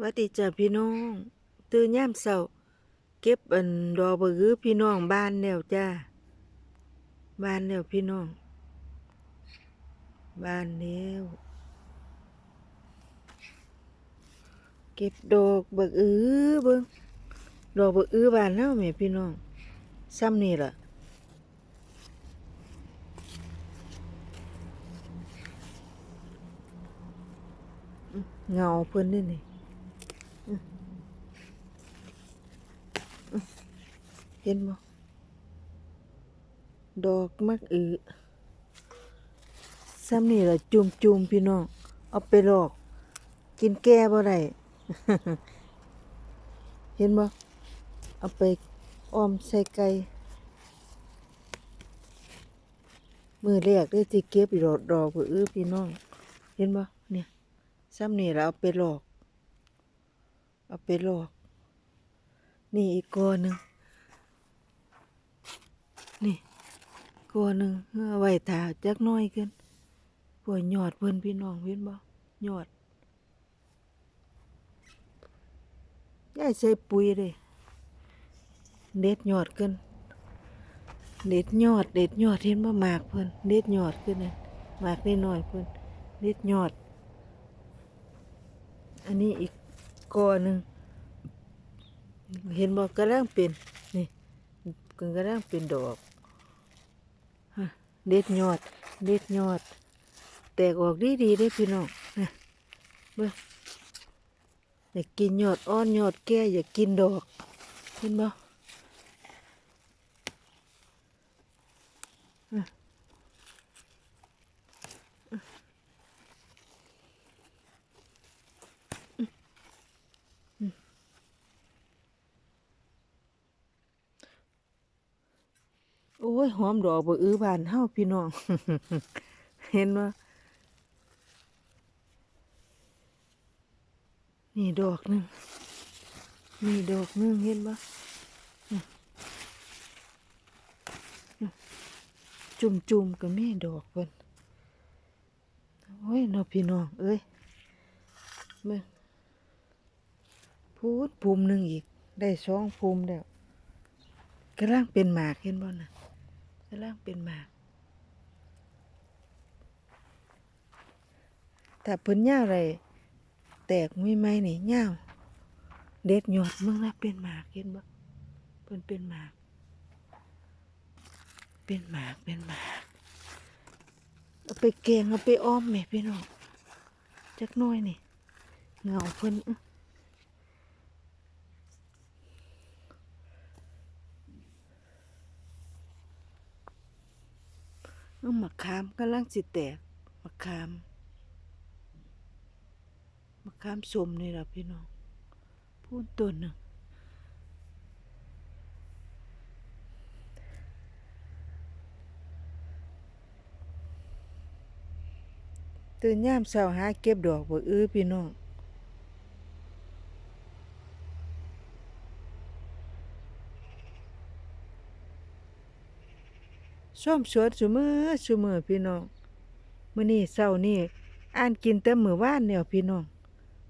วัดดีจ้ะพี่น้อง ตื่นยามเช้าเก็บอันดอกบะกือพี่น้องบ้านแล้วจ้าบ้านแล้วพี่น้อง บ้านแล้วเก็บดอกบะอือเบิ่งดอกบะอือบ้านเฮาแม่พี่น้องซ้ำนี่ล่ะเงาเพิ่นนี่นี่อื้ออื้อ เห็นบ่ดอกมักอือซ้ำนี่ล่ะจุ่มจุมพี่น้อง เอาไปหลอก กินแก้บ่ได้เห็นบ่เอาไปออมใส่ไก่มือแรกได้ที่เก็บดอกดอกอื้อพี่น้อง เห็นบ่เนี่ยซ้ำนี่เราเอาไปหลอก เอาไปหลอก นี่อีกกอหนึ่ง นี่กอหนึ่งเอาไว้ถาจักน้อยขึ้นปวดยอดเพิ่นพี่น้องเห็นบ่หยอดยายใส่ปุ๋ยเลยเด็ดหยอดขึ้นเด็ดยอด เด็ดยอดเห็นบ่หมากเพิ่นเด็ดยอดขึ้นน่ะหมากน้อยเพิ่นเด็ดยอด อันนี้อีกกอหนึ่งเห็นบอกกระด้างเป็นนี่กระด้างเป็นดอก เด็ดยอด เด็ดยอด แตกออกดีดีได้พี่น้องนะเบิ่งอยากกินยอดอ้อนยอดแก่อยากกินดอกเห็นบ่ ยหอมดอกบ่อื้อบานเฮาพี่น้อง เห็นว่านี่ดอกหนึงนี่ดอกหนึงเห็นบ่จุ่มจุ่มๆก็มีดอกเพิ่นโอ้ยนาะพี่น้อง เอ้ยเบิ่งพูดภูมิหนึ่งอีก ได้สองภูมิแล้วกำลังเป็นหมากเห็นบ่น่ะ กำลังเป็นหมากถ้าเพิ่นย่าวไรแตกไม่ไหมนี่ย่าเด็ดหยอดมึงนะเป็นหมากเห็นบ่เพิ่นเป็นหมาก เป็นหมากเป็นหมากเอาไปแกงเอาไปอ้อมแม่พี่น้องจักน้อยนี่เงาเพิ่น เอามะขามกำลังสิแตกมะขามมะขามสมนี่ล่ะพี่น้องพูนต้นหนึ่งตื่นยามเช้าหาเก็บดอกบ่อื้อพี่น้อง ส้มสวนซุมือซุมือพี่น้องมื้อนี้เช้านี้อ่านกินแต่มื้อวานแล้วพี่น้อง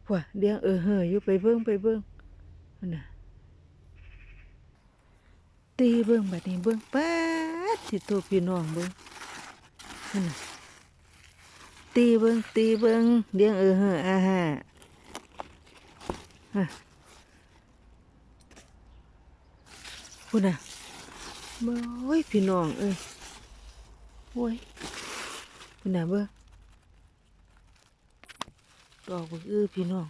พวเลี้ยงเออเฮออยู่ไปเบิ่งไปเบิ่งน่ะตีเบิ่งบัดนี้เบิ่งป๊ดสิโตพี่น้องเบิ่งน่ะตีเบิ่งตีเบิ่งเลี้ยงเออเฮออาหาฮะพุ่นน่ะเบ่โอ้ยพี่น้องเอ้ย โอ้ยคุณนน่ะเบิ่งดอกบักอื้อพี่น้อง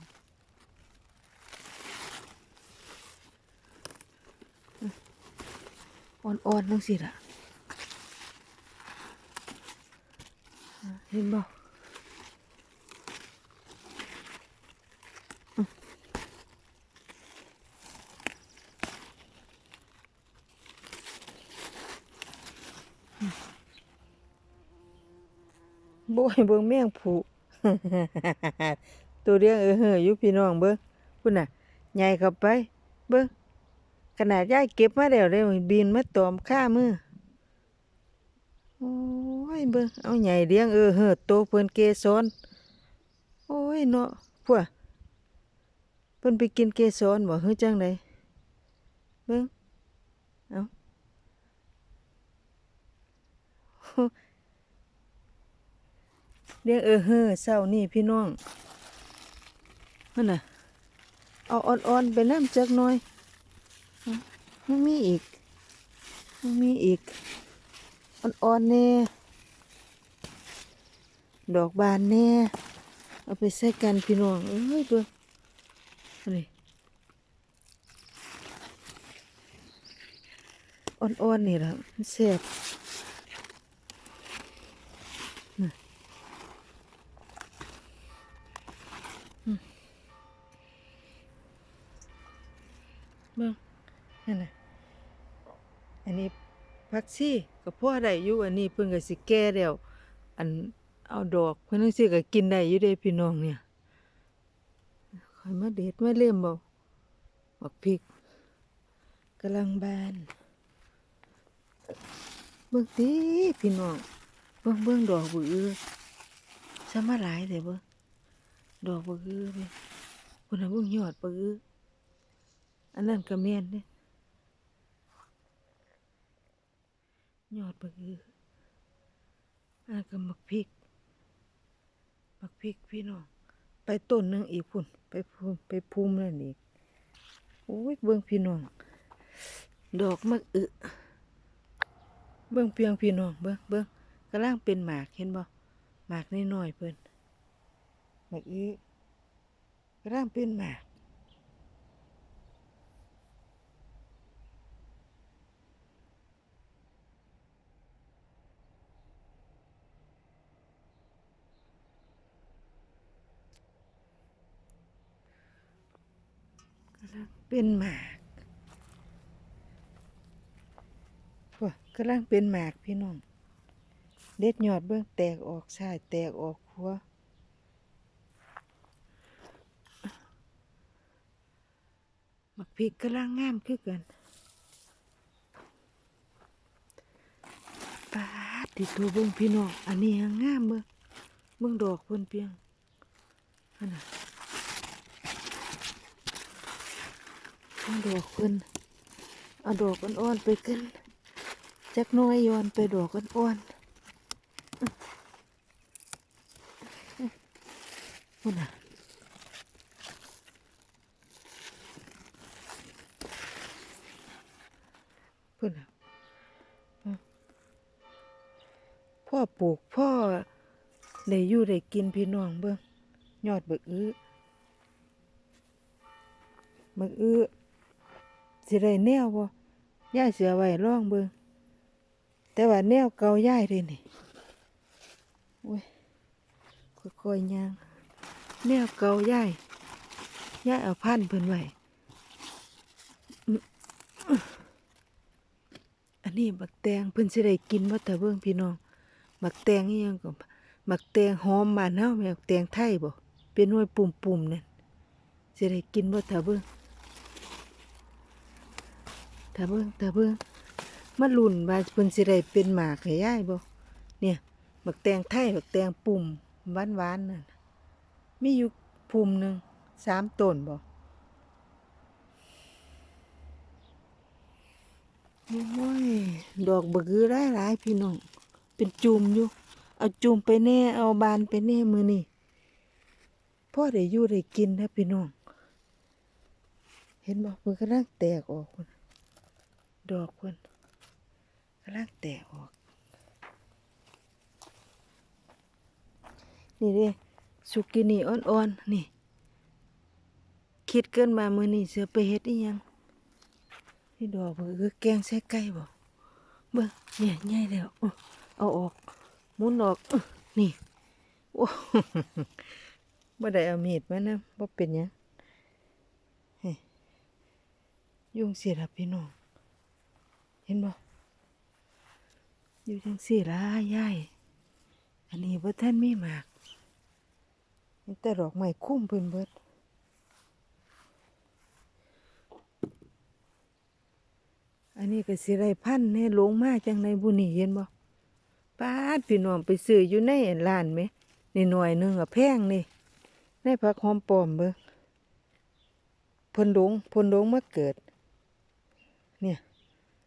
อ่อนๆจังสิล่ะเห็นบ่อื้ออื้อโบยเบิ่งแมงผูตัวเลี้ยงเออเฮออยู่พี่น้องเบิ่งพุ่นน่ะใหญ่เข้าไป เบิ่งขนาดยายเก็บมาแล้วเลยบินมาตอมข้ามือโอ้ยเบิ่งเอาใหญ่เลี้ยงเออเฮอโตเพิ่นเกสรโอ้ยเนาะพวกเพิ่นไปกินเกสรบ่ฮือจังไดเบิ่งเอ้า เรียกเออเฮ้อเศร้านี่พี่น้องนั่นน่ะ เอาอ่อนๆไปน้ำจักหน่อยมันมีอีกมันมีอีก อ่อนๆแน่ดอกบานแน่เอาไปใส่กันพี่น้องเอ้ยเบิ่อนนี้อ่อนๆนี่แหละมันแซ่บ เบิ่งนั่นน่ะอันนี้ผักชีก็พอได้อยู่อันนี้เพิ่นก็สิแก่แล้วอันเอาดอกเพิ่นจังซี่ก็กินได้อยู่เด้พี่น้องเนี่ยค่อยมาเด็ดมาเล่มบ่บักพริกกำลังบานเบิ่งติพี่น้องเบิ่งเบิ่งดอกบืออื้อซะมาหลายเด้เบิ่งดอกบืออื้อเด้คนน่ะเบิ่งยอดบือ อันนั้นก็แม่นเด้ยยอดบักอืออันก็มักพริกมักพริกพี่น้อง ไปต้นหนึงอีกพุ่น ไปภูมิไปภูมินั่นอีกโอ้ยเบิ่งพี่น้อง ดอกมักอึเบิ่งเพียงพี่น้องเบิ่งเบิ่งกำลังเป็นหมากเห็นบ่หมากน้อยๆเพิ่นหมักอึกำลังเป็นหมาก เป็นหมากว่ากำลังเป็นหมากพี่น้อง เด็ดยอดเบื้องแตกออกชายแตกออกหัวหมักพริกกำลังงามคือกันปาดติดตัวเบื้องพี่น้อง อันนี้งงามเบื้องเบื้องดอกเพิ่นเพียงอันน่ะ เอาดอกเพิ่นเอาดอกอ่อนๆไปกันจักน้อยย้อนไปดอกอ่อนๆพุ่นน่ะพุ่นน่ะพ่อปลูกพ่อได้อยู่ได้กินพี่น้องเบิ่งยอดเบักอื้อมึกอื้อ สิได้แนวบ่ย่ายเสือไว้ร่องเบิงแต่ว่าแนวเก่าย่ายเลยนี่โอ้ยค่อยๆย่างแนวเก่าย่ายย่ายเอาพันเพิ่นไว้อันนี้บักแตงเพิ่นสิได้กินบ่แต่เบิ่งพี่น้องบักแตงอีหยังก็บักแตงหอมบ้านเฮาแม่บักแตงไทยบ่เป็นหน่วยปุ่มๆนั่นสิได้กินบ่แต่เบิ่ง ถ้าเบิ่งถ้าเบิ่งมาลุ่นว่าเพิ่นสิได้เป็นหมากให้ยายบ่เนี่ยบักแตงไทยบักแตงปุ่มหวานๆนั่นน่ะมีอยู่ปุ่มหนึ่งสามต้นบ่โอ้ยดอกบักือหลายๆพี่น้องเป็นจุ่มอยู่ เอาจุ่มไปแน่เอาบานไปแน่มือนี้พ่อได้อยู่ได้กินนะพี่น้อง เห็นบ่เพิ่นกำลังแตกออกพุ่น ดอกเพิ่นกำลังแตกออก นี่เด้สุกินี่อ่อนๆ นี่ คิดเกินมามือนี้เสือไปเฮ็ดอีหยังนี่ดอกเพิ่นคือแกงใส่ไก่บ่เบิ่งเนี่ยใหญ่แล้วอื้อเอาออกหมุนออกนี่โอ้บ่ได้เอามีดมานะบ่เป็นหยังยุงเสียละพี่น้อง ห็นบ่อยู่จังสี่ละยายอันนี้บ่ท่านมีหมากมีแต่ดอกไม้คุ้มเพิ่นเบิดอันนี้ก็สิไรพันธุ์แน่ลงมาจังในบุนี่เห็นบ่ป้าดพี่น้องไปซื้ออยู่ในร้านไหมนี่หน่วยหนึงอะแพงนี่ในผักหอมปลอมเบิ่งพนหลงพนหลงมาเกิด เนี่ย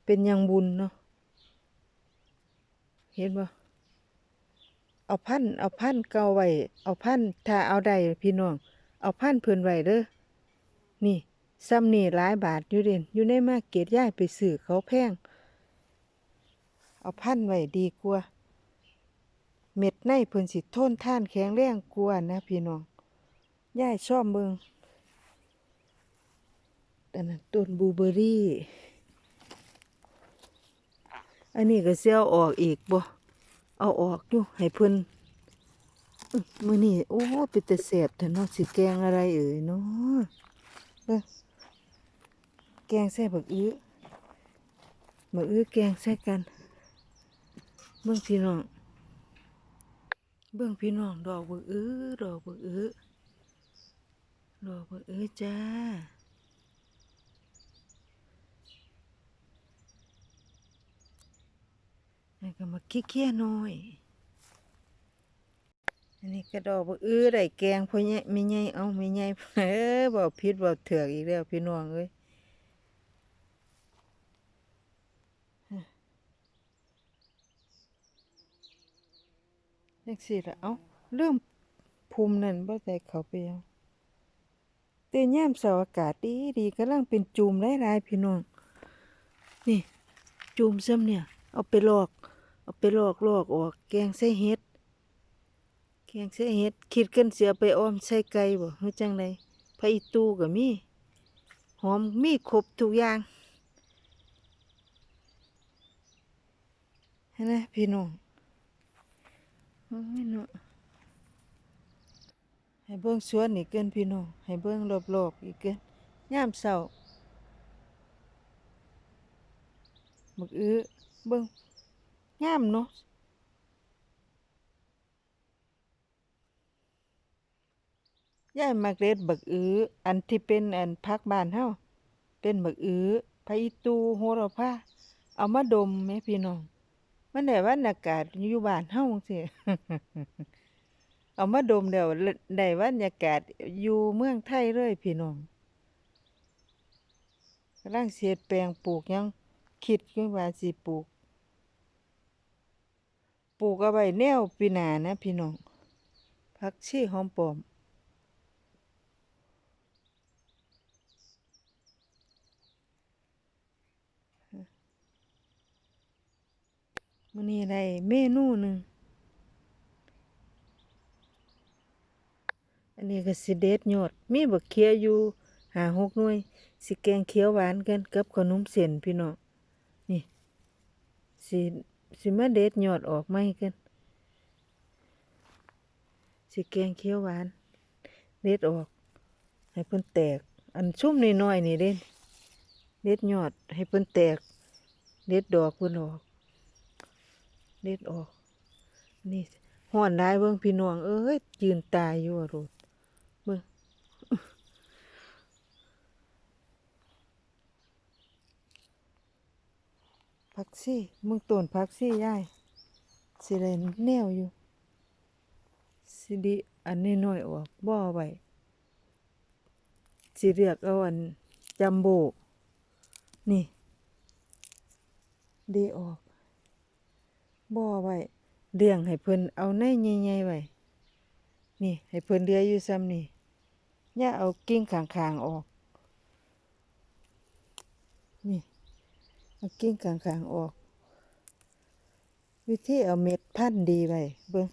เป็นยังบุญเนาะเห็นบ่เอาพันธ์เอาพันธ์เก่าไว้เอาพันธุ์ถ้าเอาได้พี่น้อง เอาพันธ์เพิ่นไว้เด้อนี่ซ้ำนี่หลายบาทอยู่เด่นอยู่ในมาร์เก็ตย้ายไปซื้อเขาแพง เอาพันธ์ไว้ดีกว่า เม็ดในเพิ่นสิทนท่านแข็งแรงกว่านะพี่น้องย้ายชอบเบิงอันนั้นต้นบูเบอรี่ อันนี้ก็เสียเออกอีกบ่ เอาออกอยู่ให้เพิ่นอื้อมื้อนี้โอ้เป็นแต่แซ่บแต่นาะสิแกงอะไรเอ่ยเนาะแกงใส่บักอื้อบักอื้อแกงใส่กัน เบิ่งพี่น้อง เบิ่งพี่น้องดอกบักอื้อดอกบักอื้อดอกบักอื้อจ้า นี่ก็มาขี้เคี้ยหน่อย อันนี้กระดอกบักอื้อได้แกงพ่อใหญ่ไม่ใหญ่เอาไม่ใหญ่เอ้อบ่ผิดบ่เถือกอีกแล้วพี่น้องเอ้ยจังซี่ละเอาเริ่มภูมินั่นบ่ได้เขาไปเอาแต่ยามเสาอากาศดีดีกำลังเป็นจูมหลายๆพี่น้อง นี่ จูมซ้ำเนี่ย เอาไปลอก เอาไปลอกลอกออก แกงใส่เห็ด แกงใส่เห็ดคิดกันเสียไปออมใส่ไก่บ่เฮ็ดจังไดไผอีตูก็มี หอมมีครบทุกอย่างเห็นไหมพี่น้องโอ้ยเนาะให้เบิ่งสวนอีกเกินพี่น้องให้เบิ่งรอบๆอีกเกินย่ามเช้าบักอื้อเบิ่ง งามเนาะยายมักเด็ดบักอื้ออันที่เป็นอันพักบ้านเฮาเป็นบักอื้อไผอีตูโหระพาเอามาดมแม่พี่น้อง มันได้บรรยากาศอยู่บ้านเฮาจังซี่เอามาดมแล้วได้บรรยากาศอยู่เมืองไทยเลยพี่น้องกำลังสิเฮ็ดแปลงปลูกยังคิดอยู่ว่าสิปลูก ปลูกเอาไว้แนวปีหนานะพี่น้องผักชีหอมปอมมื้อนี้ได้เมนูหนึ่งอันนี้ก็สิเด็ดยอดมีบักเขียอยู่หาหกหน่วย สิแกงเขียวหวานกันกับขนมเส้นพี่น้องนี่สิ สิมาเด็ดยอดออกไหมกันสิแกงเขียวหวาน เด็ดออก ให้เพิ่นแตก อันชุ่มน้อยๆนี่เด่นเด็ดยอดให้เพิ่นแตก เด็ดดอกเพิ่นออก เด็ดออก นี่ห้อนได้เบิ่งพี่น้องเอ้ยยืนตายอยู่อะโรดเบิ่ง ผักซี่มึงต้นผักซี่ยายสิได้แนวอยู่ สิดีอันน้อยออกบ่อไว้สิเรียกเอาอันจัมโบนี่เดีออกบ่อไว้เลี้ยงให้เพิ่นเอาในใหญ่ๆไว้นี่ ให้เพิ่นเหลืออยู่ซ้ำนี่อย่าเอากิ่งข้างๆออก นี่ เอากิ่งกลางๆออก วิธีเอาเม็ดพันธุ์ดีไว้เบิ่ง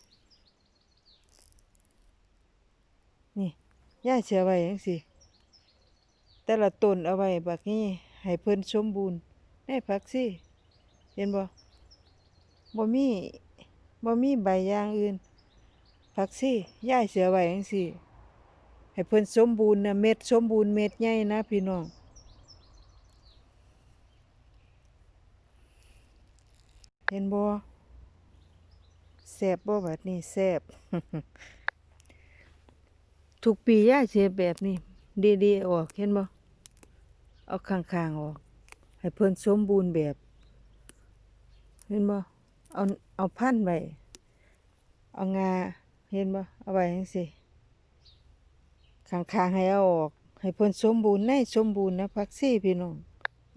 นี่ย่าเชื่อไว้จังซี่แต่ละต้นเอาไว้บักนี้ให้เพิ่นสมบูรณ์ในผักซี่เห็นบ่บ่มีบ่มีใบอย่างอื่นผักซี่ย่าเชื่อไว้จังซี่ให้เพิ่นสมบูรณ์นะเม็ดสมบูรณ์เม็ดใหญ่นะพี่น้อง เห็นบ่แซบบ่บัดนี้แซบทุกปีย่าเฮ็ดแบบนี้ดีๆออกเห็นบ่เอาข้างๆออก ให้เพิ่นสมบูรณ์แบบ เห็นบ่เอาเอาพันไว้เอางาเห็นบ่เอาไว้จังซี่ข้างๆให้เอาออก ให้เพิ่นสมบูรณ์ในสมบูรณ์นะพักซี่พี่น้อง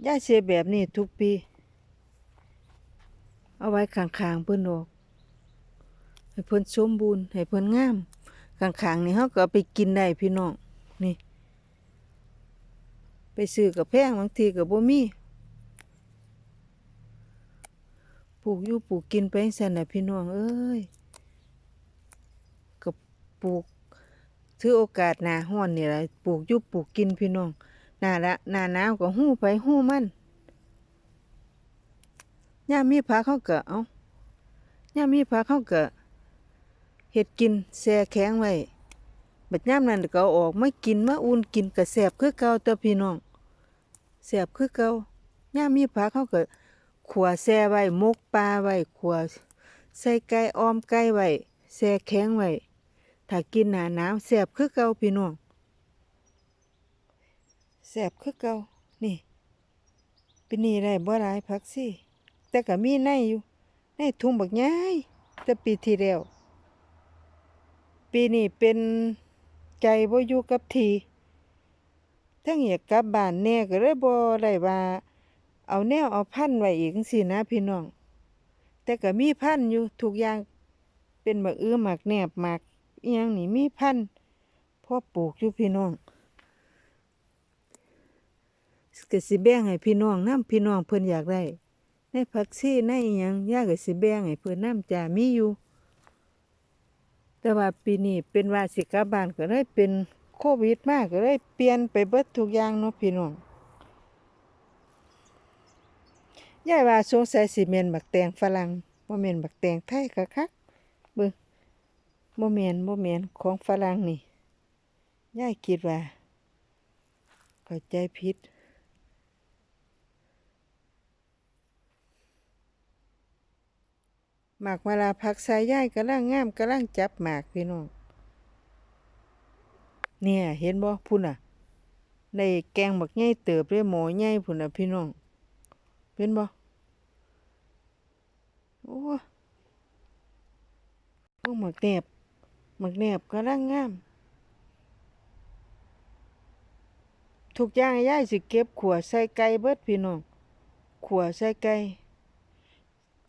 ย่าเสียแบบนี้ทุกปี เอาไว้ข้างๆเพิ่นออกให้เพิ่นสมบูรณ์ให้เพิ่นงามข้างๆนี่เฮาก็เอาไปกินได้พี่น้องนี่ ไปซื้อกับแพงบางทีก็บ่มีปลูกอยู่ปลูกกินไปจังซั่นน่ะพี่น้องเอ้ยก็ปลูกถือโอกาสหน้าร้อนนี่ล่ะปลูกอยู่ปลูกกินพี่น้องหน้าละหน้าหนาวก็ฮู้ไปฮู้มัน ย่ามีผักเขาก็เอาย่ามีผักเขาก็เฮ็ดกินแช่แข็งไว้บัดยามนั้นก็เอาออกมากินมาอุ่นกินก็แซ่บคือเก่าเด้อพี่น้องแซ่บคือเก่าย่ามีผักเขาก็ขัวแช่ไว้มกปลาไว้ขัวใส่ไก่ออมไก่ไว้แช่แข็งไว้ถ้ากินหนาหนาวแซ่บคือเก่าพี่น้องแซ่บคือเก่านี่เปีนี้ได้บ่หลายผักสิ แต่ก็มีในอยู่ ในถุงบักใหญ่แต่ปีที่แล้ว ปีนี้เป็นใจบ่อยู่กับทีทั้งอยากกลับบ้านแน่ก็เลยบ่ได้ว่า เอาแนวเอาพันไว้อีกจังซี่นะพี่น้อง แต่ก็มีพันอยู่ทุกอย่างเป็นบักอื้อหมากแนบหมากอีหยังนี่มีพันธุ์พอปลูกอยู่พี่น้องก็สิแบ่งให้พี่น้องนํพี่น้องเพิ่นอยากได้ ในผักชีในหยังย่าก็สิแบ่งให้เพิ่นนํจ้ามีอยู่ แต่ว่าปีนี้เป็นวาสิกลับานก็เลยเป็นโควิดมากก็เลยเปลี่ยนไปเบิดทุกอย่างเนาะพี่น้องยายว่าสงสัยสิแม่นบักแตงฝรั่งบ่แม่นบักแตงไทยคักเบิ่งบ่แม่นบ่แม่นของฝรั่งนี่ยายคิดว่าเข้าใจผิด หมากเวลาผักส่ย่ายกำลังงามกำลังจับหมากพี่น้อง เนี่ย เห็นบ่พุ่นอะในแกงบักใหญ่เติบด้วยหมอใหญ่พุ่นอะพี่น้องเห็นบ่โอ้โอ้หมักแนบหมักแนบกำลังงามทุกอย่างย่ายสิเก็บขัวใส่ไก่เบิดพี่น้องขัวใส่ไก่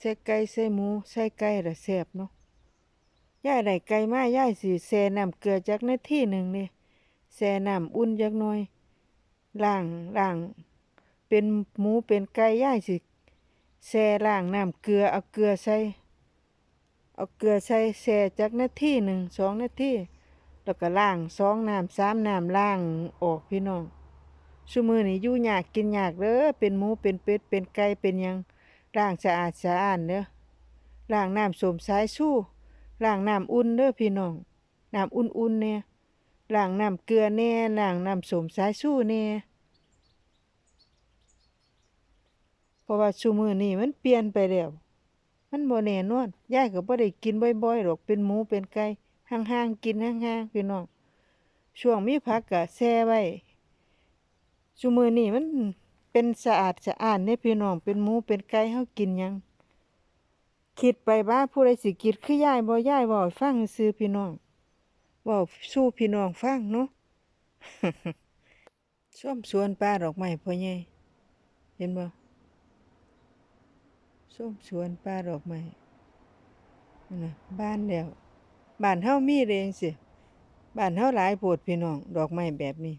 ใส่ไก่ใส่หมูใส่ไก่ละแซ่บเนาะย่ายได้ไก่มาย่ายสิแช่น้ำเกลือจักนาทีหนึ่งนี่แช่น้ำอุ่นจักหน่อยล้างล้างเป็นหมูเป็นไก่ย่ายสิแช่ล้างน้ำเกลือเอาเกลือใส่เอาเกลือใส่แช่จักนาทีหนึ่งสองนาทีแล้วก็ล้างสองน้ำสามน้ำล้างออกพี่น้องชั่วมือนี่อยู่ยากกินยากเด้อเป็นหมูเป็นเป็ดเป็นไก่เป็นยัง ล้างสะอาดสะอาดเด้อล้างน้ำสมสายสู้ล้างน้ำอุ่นเด้อพี่น้องน้ำอุ่นๆเนี่ยล้างน้ำเกลือแน่ล้างน้ำสมสายสู้แน่เพราะว่าชูมือนี่มันเปลี่ยนไปแล้วมันบ่แน่นอนยายก็บ่ได้กินบ่อยๆหรอกเป็นหมูเป็นไก่ห่างๆกินห่างๆพี่น้องช่วงมีผักก็แช่ไว้ชูมือนี่มัน เป็นสะอาดสะอาดเนี่ยพี่น้องเป็นหมูเป็นไก่เฮากินยัง คิดไปบ้าผู้ใดสิกินคือยายบ่ยายเว้าให้ฟังซื่อพี่น้องเว้าสู้พี่น้องฟังเนาะส้มสวนป่าดอกไม้พ่อใหญ่เห็นบ่ส้มสวนป่าดอกไม้นะบ้านแล้วบ้านเฮามีเด้จังซี่บ้านเฮาหลายโพดพี่น้อง ดอกไม้แบบนี้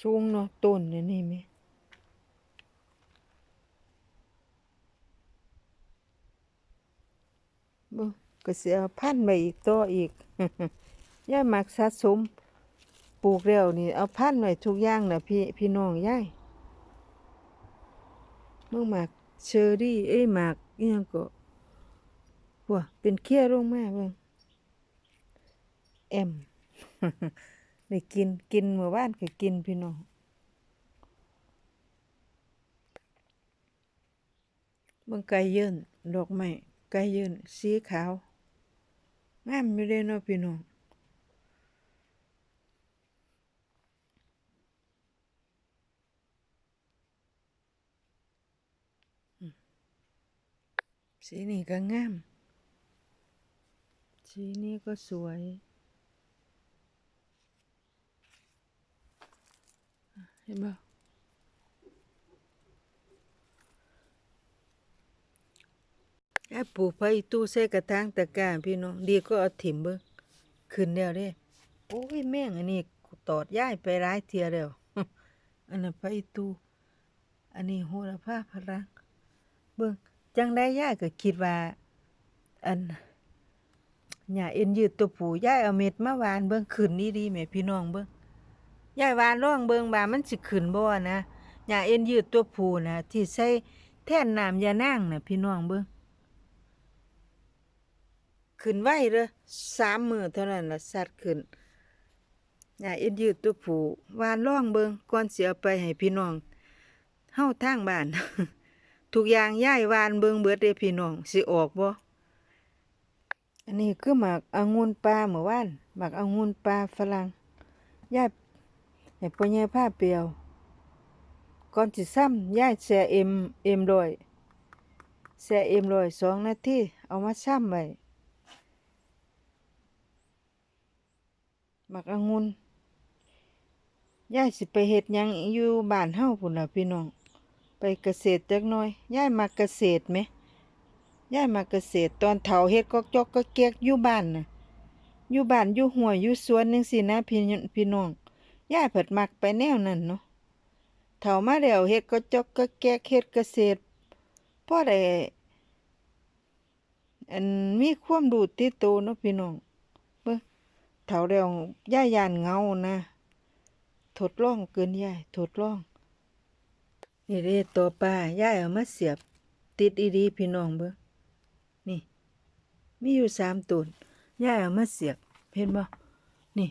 สูงเนาะต้นเนี่ยนี่แม่บ่ก็เสิเอาพันไว้อีกต่ออีกยายมักสะสมปลูกแล้วนี่เอาพันไว้ทุกอย่างน่ะพี่พี่น้องยายเมื่อหมากเชอรี่เอ้ยหมากอีหยังก็ว่าเป็นเขี้ยลงมาเบิ่งแอม ได้กินกินหมู่บ้านก็กินพี่น้องเบิ่งไก่ยื่นดอกไม้ไก่ยื่นสีขาวงามอยู่เด้เนาะพี่น้องสีนี้ก็งาม สีนี้ก็สวย เห็นบ่แอปลูกไผ่ตู้ใส่กระถางตะกร้าพี่น้องดีก็เอาถิ่มเบิ่งขึ้นแล้วเด้โอ้ยแม่งอันนี้ตอดย้ายไปหลายเที่ยแล้วอันนั้นไผ่ตู้อันนี้โหระพาพลังเบิ่งจังได้ย้ายก็คิดว่า อันหญ้าเอ็นยืดตัวผูย้ายเอาเม็ดมาวานเบิ่งขึ้นดีแม่พี่น้องเบิ่ง ยายว่าลองเบิงว่ามันสิขึ้นบ่นะยาเอ็นยืดตัวผูนะที่ใส่แท่นน้ำยานางนะพี่น้องเบิงขึ้นไว้เด้อสามมือเท่านั้นละสัตว์ขึ้นยาเอ็นยืดตัวผู้ว่าลองเบิงก่อนเสิเอาไปให้พี่น้องเฮาทางบ้านทุกอย่างยายวานเบิงเบิดเด้พี่น้องสิออกบ่อันนี้คือหมากองุ่นปลาเมื่อวานหมากองุ่นปลาฝรั่งยาย ให้พ่อใหญ่ผ้าเปียว ก่อนสิซ้ำย้ายแช่เอ็มเอ็มร้อยแช่เอ็มร้อยสองนาทีเอามาซ้ำไว้หมักองุ่นย้ายสิไปเฮ็ดหยังอยู่บ้านเฮาพุ่นล่ะพี่น้อง ไปเกษตรจักหน่อยย้ายมาเกษตรไหมย้ายมาเกษตรตอนเฒ่าเฮ็ดก็จอกก็เกียกอยู่บ้านน่ะอยู่บ้านอยู่ห้วยอยู่สวนจังซี่นะพี่พี่น้อง ยายเผิดมักไปแนวนั้นเนาะเฒ่ามาแล้วเฮ็ดก็จกก็แกกเฮ็ดเกษตรพอได้อันมีความรู้ติดโตวเนาะพี่น้องเบิ่งเฒ่าแล้วยายานเงานะทดลองเกินยายทดลองนี่เด้ตัวปลายายเอามาเสียบ ติดอีดีพี่น้องเบิ่งนี่ มีอยู่สามต้นยายเอามาเสียบเห็นบ่นี่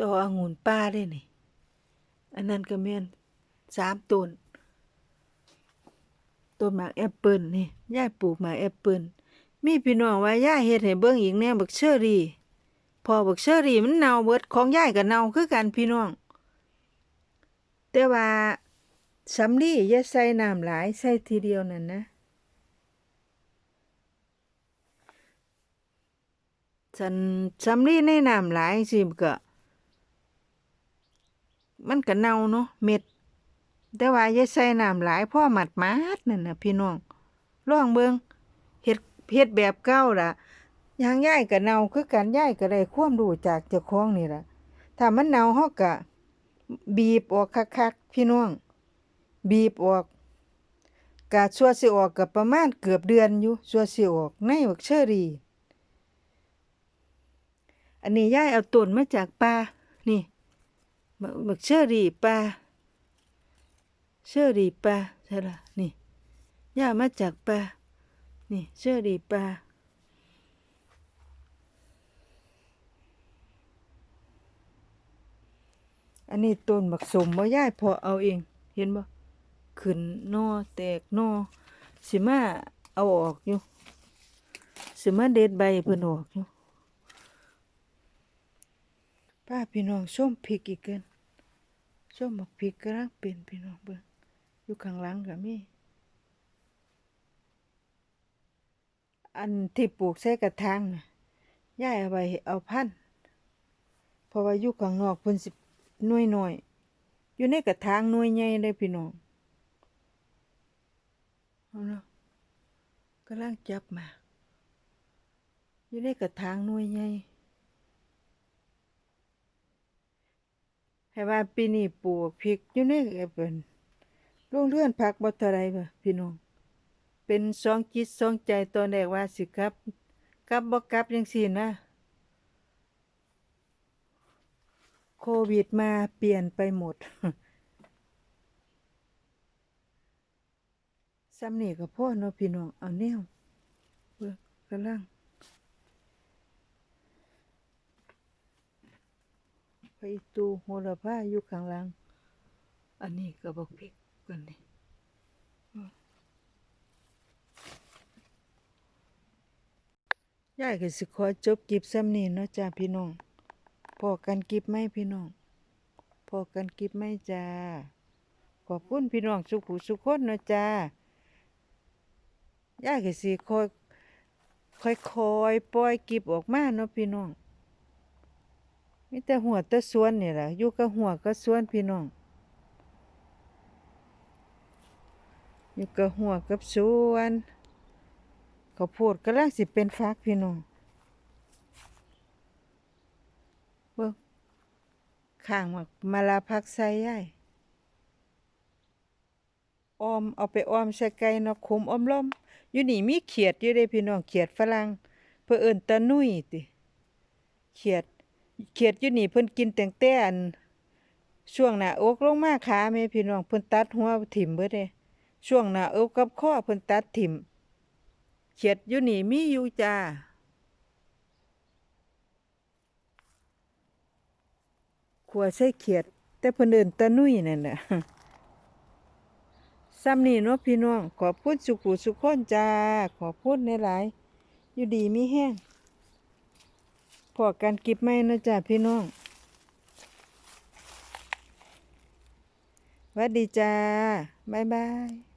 ตัวองุ่นป้าได้นี่ อันนั้นก็แม่นสามต้นต้นหมากแอปเปิลนี่ยายปลูกหมากแอปเปิลมีพี่น้องว่ายายเฮ็ดให้เบิ่งอีกแนวบักเชอรี่พอบักเชอรี่มันเน่าเบิดของยายก็เน่าคือกันพี่น้อง แต่ว่าสำลีอย่าใส่น้ำหลายใส่ทีเดียวนั่นนะฉันสำลีในน้ำหลายสิก็ มันก็เน่าเนาะเม็ด แต่ว่าอย่าใส่น้ำหลายพ่อหมัดมาดนั่นนะพี่น้องลองเบิ่งเฮ็ดเฮ็ดแบบเก่าล่ะยางย่ายก็เน่าคือกันย่ายก็ได้ความรู้จากเจ้าของนี่ล่ะถ้ามันเน่าเฮาก็บีบออกคักๆพี่น้อง บีบออกกาชัวสิออกก็ประมาณเกือบเดือนอยู่ชัวสิออกในบักเชอรี่อันนี้ย่ายเอาต้นมาจากป่านี่ บักบักเชอรี่ป่าเชอรี่ป่าใช่ละนี่ย่ามาจากป่านี่เชอรี่ป่าอันนี้ต้นบักสมบ่ย่ายพอเอาเอง เห็นบ่ขึ้นนอแตกนอสิมาเอาออกอยู่สิมาเด็ดใบเพิ่นออกอยู่ป้าพี่น้องส้มพริกอีกเกิน ส้มบักพริกกำลังเป็นพี่น้องเบิ่งอยู่ข้างหลังก็มี อันที่ปลูกใส่กระถางน่ะย้ายเอาไปเอาพันธุ์เพราะว่าอยู่ข้างนอกเพิ่นสิหน่วยน้อยอยู่ในกระถางหน่วยใหญ่เลยพี่น้องเอาเนาะกำลังจับมาอยู่ในกระถางหน่วยใหญ่ ให้ว่าปีนี้ปลูกพริกอยู่ในก็เป็นโรงเรื่อนผักบ่เท่าไรบ่พี่น้อง เป็นสองจิตสองใจตอนแรกว่าสิกลับกลับบ่กลับจังซี่นะ โควิดมาเปลี่ยนไปหมดซ้ำนี่ก็พ่อเนาะพี่น้องเอาแนวเบิ่งกำลัง ไปตูโหระพาอยู่ข้างล่าง อันนี้ก็บอกพริกกันนี่ยายก็สิขอจบกิบซ้ำนี่เนาะจ้าพี่น้อง พอกันกิบไหมพี่น้อง พอกันกิบไหมจ้า ขอบคุณพี่น้องสุขุสุขคนเนาะจ้ายายก็สิคอยค่อยๆปล่อยกิบออกมาเนาะพี่น้อง มีแต่หัวแต่สวนนี่แหละอยู่กับหัวกับสวนพี่น้องอยู่กับหัวกับสวนข้าวโพดกำลังสิเป็นฟักพี่น้องเบิ่งข้างมามาลาพักใส่ย่ายออมเอาไปออมใส่ไก่เนาะขมออมล้อมอยู่นี่มีเขียดอยู่เด้พี่น้องเขียดฝรั่งเพิ่นเอินตะนุ่ยติเขียด เขียดอยู่นี่เพิ่นกินแตงแต่อันช่วงหน้าอกลงมาขาแม่พี่น้องเพิ่นตัดหัวถิ่มเบิดเด้ช่วงหน้าอกกับคอเพิ่นตัดถิ่มเขียดอยู่นี่มีอยู่จ้าขัวใส่เขียด แต่เพิ่นเอิ้นตะนุ่ยนั่นน่ะซ้ำนี่เนาะพี่น้อง ขอบคุณสุขุสุขคนจ้า ขอบคุณในหลายๆอยู่ดีมีแห้ง พอกันกิบไม่นะจ๊ะพี่น้องวัดดีจ้า บ๊ายบาย